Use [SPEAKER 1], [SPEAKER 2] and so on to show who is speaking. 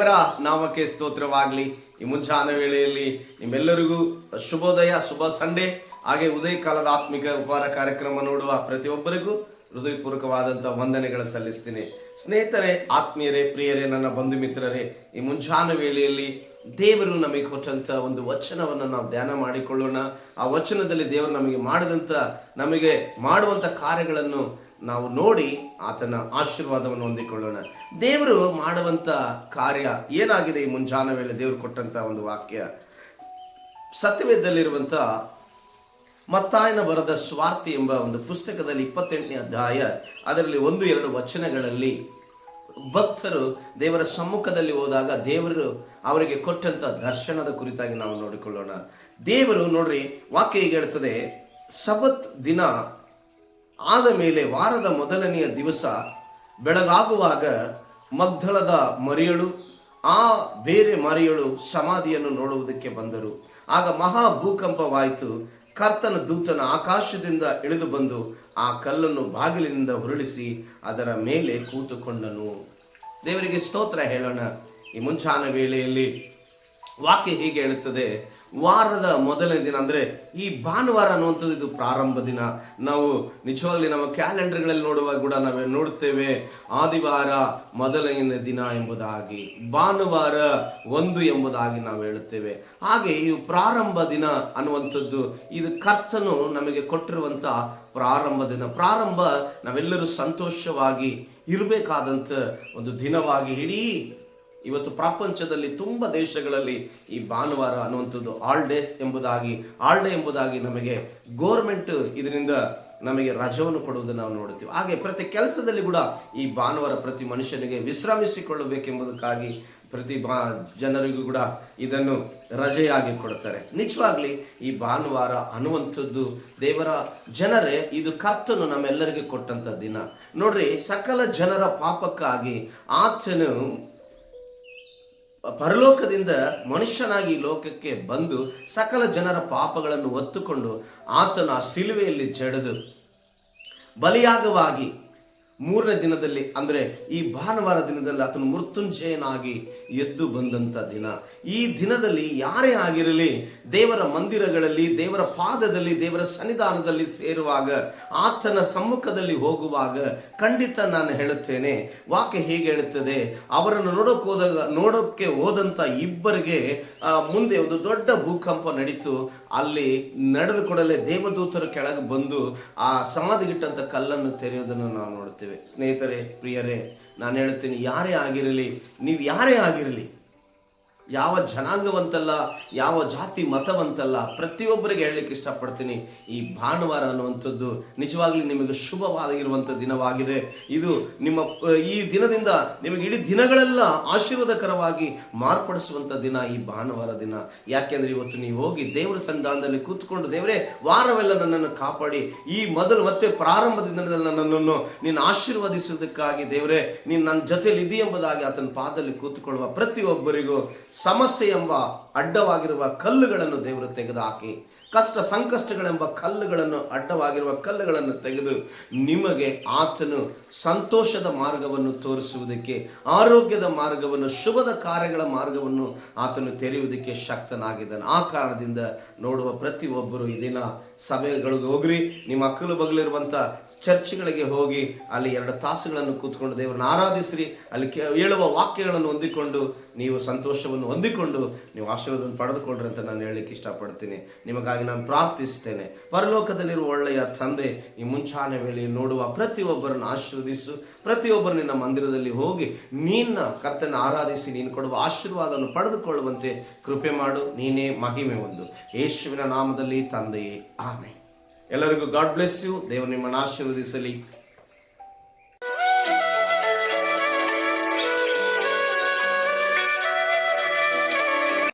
[SPEAKER 1] ದೇವರ ನಾಮಕ್ಕೆ ಸ್ತೋತ್ರವಾಗಲಿ. ಈ ಮುಂಜಾನ ವೇಳೆಯಲ್ಲಿ ನಿಮ್ಮೆಲ್ಲರಿಗೂ ಶುಭೋದಯ, ಶುಭ ಸಂಡೇ, ಹಾಗೆ ಉದಯ ಕಾಲದ ಆತ್ಮಿಕ ಉಪಹಾರ ಕಾರ್ಯಕ್ರಮ ನೋಡುವ ಪ್ರತಿಯೊಬ್ಬರಿಗೂ ಹೃದಯಪೂರ್ವಕವಾದಂಥ ವಂದನೆಗಳು ಸಲ್ಲಿಸ್ತೀನಿ. ಸ್ನೇಹಿತರೆ, ಆತ್ಮೀಯರೇ, ಪ್ರಿಯರೇ, ನನ್ನ ಬಂಧು ಮಿತ್ರರೇ ಈ ಮುಂಜಾನ ವೇಳೆಯಲ್ಲಿ ದೇವರು ನಮಗೆ ಕೊಟ್ಟಂತ ಒಂದು ವಚನವನ್ನು ನಾವು ಧ್ಯಾನ ಮಾಡಿಕೊಳ್ಳೋಣ. ಆ ವಚನದಲ್ಲಿ ದೇವರು ನಮಗೆ ಮಾಡಿದಂಥ ನಮಗೆ ಮಾಡುವಂಥ ಕಾರ್ಯಗಳನ್ನು ನಾವು ನೋಡಿ ಆತನ ಆಶೀರ್ವಾದವನ್ನು ಹೊಂದಿಕೊಳ್ಳೋಣ. ದೇವರು ಮಾಡುವಂಥ ಕಾರ್ಯ ಏನಾಗಿದೆ ಈ ಮುಂಜಾನ ವೇಳೆ ದೇವರು ಕೊಟ್ಟಂತ ಒಂದು ವಾಕ್ಯ? ಸತ್ಯವೇದಲ್ಲಿರುವಂಥ ಮತ್ತಾಯನ ಬರದ ಸ್ವಾರ್ಥಿ ಎಂಬ ಒಂದು ಪುಸ್ತಕದಲ್ಲಿ ಇಪ್ಪತ್ತೆಂಟನೇ ಅಧ್ಯಾಯ, ಅದರಲ್ಲಿ ಒಂದು ಎರಡು ವಚನಗಳಲ್ಲಿ ಭಕ್ತರು ದೇವರ ಸಮ್ಮುಖದಲ್ಲಿ ಹೋದಾಗ ದೇವರು ಅವರಿಗೆ ಕೊಟ್ಟಂತ ದರ್ಶನದ ಕುರಿತಾಗಿ ನಾವು ನೋಡಿಕೊಳ್ಳೋಣ. ದೇವರು ನೋಡ್ರಿ, ವಾಕ್ಯ ಹೀಗೆ ಹೇಳ್ತದೆ ಸಬತ್ ದಿನ ಆದ ಮೇಲೆ ವಾರದ ಮೊದಲನೆಯ ದಿವಸ ಬೆಳಗಾಗುವಾಗ ಮಗ್ಧಳದ ಮರಿಯಳು, ಆ ಬೇರೆ ಮರಿಯಳು ಸಮಾಧಿಯನ್ನು ನೋಡುವುದಕ್ಕೆ ಬಂದರು. ಆಗ ಮಹಾ ಭೂಕಂಪವಾಯಿತು. ಕರ್ತನ ದೂತನ ಆಕಾಶದಿಂದ ಇಳಿದು ಬಂದು ಆ ಕಲ್ಲನ್ನು ಬಾಗಿಲಿನಿಂದ ಉರುಳಿಸಿ ಅದರ ಮೇಲೆ ಕೂತುಕೊಂಡನು. ದೇವರಿಗೆ ಸ್ತೋತ್ರ ಹೇಳೋಣ. ಈ ಮುಂಚಾನ ವೇಳೆಯಲ್ಲಿ ವಾಕ್ಯ ಹೀಗೆ ಹೇಳುತ್ತದೆ. ವಾರದ ಮೊದಲನೇ ದಿನ ಅಂದರೆ ಈ ಭಾನುವಾರ ಅನ್ನುವಂಥದ್ದು ಇದು ಪ್ರಾರಂಭ ದಿನ. ನಾವು ನಿಜವಾಗ್ಲಿ ನಮ್ಮ ಕ್ಯಾಲೆಂಡರ್ಗಳಲ್ಲಿ ನೋಡುವಾಗ ಕೂಡ ನಾವು ನೋಡುತ್ತೇವೆ ಆದಿವಾರ ಮೊದಲನೇ ದಿನ ಎಂಬುದಾಗಿ, ಭಾನುವಾರ ಒಂದು ಎಂಬುದಾಗಿ ನಾವು ಹೇಳುತ್ತೇವೆ. ಹಾಗೆ ಈ ಪ್ರಾರಂಭ ದಿನ ಅನ್ನುವಂಥದ್ದು ಇದು ಕರ್ತನು ನಮಗೆ ಕೊಟ್ಟಿರುವಂಥ ಪ್ರಾರಂಭ ದಿನ. ಪ್ರಾರಂಭ ನಾವೆಲ್ಲರೂ ಸಂತೋಷವಾಗಿ ಇರಬೇಕಾದಂಥ ಒಂದು ದಿನವಾಗಿ ಇಡೀ ಇವತ್ತು ಪ್ರಪಂಚದಲ್ಲಿ ತುಂಬ ದೇಶಗಳಲ್ಲಿ ಈ ಭಾನುವಾರ ಅನ್ನುವಂಥದ್ದು ಆಲ್ ಡೇಸ್ ಎಂಬುದಾಗಿ ಆಲ್ ಡೇ ಎಂಬುದಾಗಿ ನಮಗೆ ಗೋರ್ಮೆಂಟ್ ಇದರಿಂದ ನಮಗೆ ರಜವನ್ನು ಕೊಡುವುದನ್ನು ನಾವು ನೋಡುತ್ತೇವೆ. ಹಾಗೆ ಪ್ರತಿ ಕೆಲಸದಲ್ಲಿ ಕೂಡ ಈ ಭಾನುವಾರ ಪ್ರತಿ ಮನುಷ್ಯನಿಗೆ ವಿಶ್ರಮಿಸಿಕೊಳ್ಳಬೇಕೆಂಬುದಕ್ಕಾಗಿ ಪ್ರತಿ ಬಾ, ಜನರಿಗೂ ಕೂಡ ಇದನ್ನು ರಜೆಯಾಗಿ ಕೊಡುತ್ತಾರೆ. ನಿಜವಾಗ್ಲಿ ಈ ಭಾನುವಾರ ಅನ್ನುವಂಥದ್ದು ದೇವರ, ಜನರೇ ಇದು ಕರ್ತನು ನಮ್ಮೆಲ್ಲರಿಗೂ ಕೊಟ್ಟಂಥ ದಿನ. ನೋಡ್ರಿ, ಸಕಲ ಜನರ ಪಾಪಕ್ಕಾಗಿ ಆತನು ಪರಲೋಕದಿಂದ ಮನುಷ್ಯನಾಗಿ ಲೋಕಕ್ಕೆ ಬಂದು ಸಕಲ ಜನರ ಪಾಪಗಳನ್ನು ಒತ್ತುಕೊಂಡು ಆತನ ಆ ಸಿಲುವೆಯಲ್ಲಿ ಜಡಿದು ಬಲಿಯಾಗವಾಗಿ ಮೂರನೇ ದಿನದಲ್ಲಿ, ಅಂದರೆ ಈ ಭಾನುವಾರ ದಿನದಲ್ಲಿ ಆತನು ಮೃತ್ಯುಂಜಯನಾಗಿ ಎದ್ದು ಬಂದಂಥ ದಿನ. ಈ ದಿನದಲ್ಲಿ ಯಾರೇ ಆಗಿರಲಿ, ದೇವರ ಮಂದಿರಗಳಲ್ಲಿ, ದೇವರ ಪಾದದಲ್ಲಿ, ದೇವರ ಸನ್ನಿಧಾನದಲ್ಲಿ ಸೇರುವಾಗ, ಆತನ ಸಮ್ಮುಖದಲ್ಲಿ ಹೋಗುವಾಗ ಖಂಡಿತ ನಾನು ಹೇಳುತ್ತೇನೆ, ವಾಕ್ಯ ಹೇಗೆ ಹೇಳುತ್ತದೆ, ಅವರನ್ನು ನೋಡೋಕೆ ಹೋದಾಗ ನೋಡೋಕ್ಕೆ ಹೋದಂಥ ಇಬ್ಬರಿಗೆ ಮುಂದೆ ಒಂದು ದೊಡ್ಡ ಭೂಕಂಪ ನಡೀತು. ಅಲ್ಲಿ ನಡೆದುಕೊಡಲೇ ದೇವದೂತರ ಕೆಳಗೆ ಬಂದು ಆ ಸಮಾಧಿಗಿಟ್ಟಂಥ ಕಲ್ಲನ್ನು ತೆರೆಯೋದನ್ನು ನಾವು ನೋಡ್ತೇವೆ ಸ್ನೇಹಿತರೆ ಪ್ರಿಯರೇ ನಾನು ಹೇಳ್ತೀನಿ ಯಾರೇ ಆಗಿರಲಿ ನೀವು ಯಾರೇ ಆಗಿರಲಿ ಯಾವ ಜನಾಂಗವಂತಲ್ಲ, ಯಾವ ಜಾತಿ ಮತವಂತಲ್ಲ, ಪ್ರತಿಯೊಬ್ಬರಿಗೆ ಹೇಳಲಿಕ್ಕೆ ಇಷ್ಟಪಡ್ತೀನಿ. ಈ ಭಾನುವಾರ ಅನ್ನುವಂಥದ್ದು ನಿಜವಾಗ್ಲೂ ನಿಮಗೆ ಶುಭವಾಗಿರುವಂಥ ದಿನವಾಗಿದೆ. ಇದು ನಿಮ್ಮ, ಈ ದಿನದಿಂದ ನಿಮಗೆ ಇಡೀ ದಿನಗಳೆಲ್ಲ ಆಶೀರ್ವಾದಕರವಾಗಿ ಮಾರ್ಪಡಿಸುವಂಥ ದಿನ ಈ ಭಾನುವಾರ ದಿನ. ಯಾಕೆಂದ್ರೆ ಇವತ್ತು ನೀವು ಹೋಗಿ ದೇವರ ಸಂಧಾನದಲ್ಲಿ ಕೂತ್ಕೊಂಡು, ದೇವರೇ, ವಾರವೆಲ್ಲ ನನ್ನನ್ನು ಕಾಪಾಡಿ, ಈ ಮೊದಲು ಮತ್ತೆ ಪ್ರಾರಂಭದ ದಿನದಲ್ಲಿ ನನ್ನನ್ನು ನೀನು ಆಶೀರ್ವದಿಸುವುದಕ್ಕಾಗಿ ದೇವರೇ, ನೀನು ನನ್ನ ಜೊತೆಯಲ್ಲಿ ಇದೆಯೆಂಬುದಾಗಿ ಆತನ ಪಾದದಲ್ಲಿ ಕೂತ್ಕೊಳ್ಳುವ ಪ್ರತಿಯೊಬ್ಬರಿಗೂ ಸಮಸ್ಯೆ ಎಂಬ ಅಡ್ಡವಾಗಿರುವ ಕಲ್ಲುಗಳನ್ನು ದೇವರು ತೆಗೆದುಹಾಕಿ ಕಷ್ಟ ಸಂಕಷ್ಟಗಳೆಂಬ ಕಲ್ಲುಗಳನ್ನು, ಅಡ್ಡವಾಗಿರುವ ಕಲ್ಲುಗಳನ್ನು ತೆಗೆದು ನಿಮಗೆ ಆತನು ಸಂತೋಷದ ಮಾರ್ಗವನ್ನು ತೋರಿಸುವುದಕ್ಕೆ, ಆರೋಗ್ಯದ ಮಾರ್ಗವನ್ನು, ಶುಭದ ಕಾರ್ಯಗಳ ಮಾರ್ಗವನ್ನು ಆತನು ತೆರೆಯುವುದಕ್ಕೆ ಶಕ್ತನಾಗಿದ್ದಾನೆ. ಆ ಕಾರಣದಿಂದ ನೋಡುವ ಪ್ರತಿಯೊಬ್ಬರು ಈ ದಿನ ಸಭೆಗಳಿಗೆ ಹೋಗ್ರಿ, ನಿಮ್ಮ ಅಕ್ಕಲು ಬಗಲಿರುವಂಥ ಚರ್ಚ್ಗಳಿಗೆ ಹೋಗಿ, ಅಲ್ಲಿ ಎರಡು ತಾಸುಗಳನ್ನು ಕೂತ್ಕೊಂಡು ದೇವರನ್ನು ಆರಾಧಿಸ್ರಿ, ಅಲ್ಲಿ ಕೇಳುವ ವಾಕ್ಯಗಳನ್ನು ಹೊಂದಿಕೊಂಡು ನೀವು ಸಂತೋಷವನ್ನು ಹೊಂದಿಕೊಂಡು ನೀವು ಆಶೀರ್ವಾದವನ್ನು ಪಡೆದುಕೊಳ್ಳ್ರಿ ಅಂತ ನಾನು ಹೇಳಲಿಕ್ಕೆ ಇಷ್ಟಪಡ್ತೀನಿ. ನಿಮಗಾಗಿ ನಾನು ಪ್ರಾರ್ಥಿಸ್ತೇನೆ ಪರಲೋಕದಲ್ಲಿರುವ ಒಳ್ಳೆಯ ತಂದೆ ಈ ಮುಂಚಾನೆ ವೇಳೆ ನೋಡುವ ಪ್ರತಿಯೊಬ್ಬರನ್ನು ಆಶೀರ್ವದಿಸು. ಪ್ರತಿಯೊಬ್ಬರು ನಿನ್ನ ಮಂದಿರದಲ್ಲಿ ಹೋಗಿ ನಿನ್ನ ಕರ್ತನ ಆರಾಧಿಸಿ ನೀನು ಕೊಡುವ ಆಶೀರ್ವಾದವನ್ನು ಪಡೆದುಕೊಳ್ಳುವಂತೆ ಕೃಪೆ ಮಾಡು. ನೀನೇ ಮಹಿಮೆ ಒಂದು ಯೇಸುವಿನ ನಾಮದಲ್ಲಿ ತಂದೆಯೇ ಆಮೆ ಎಲ್ಲರಿಗೂ ಗಾಡ್ ಬ್ಲೆಸ್ ಯು. ದೇವರು ನಿಮ್ಮನ್ನು ಆಶೀರ್ವದಿಸಲಿ.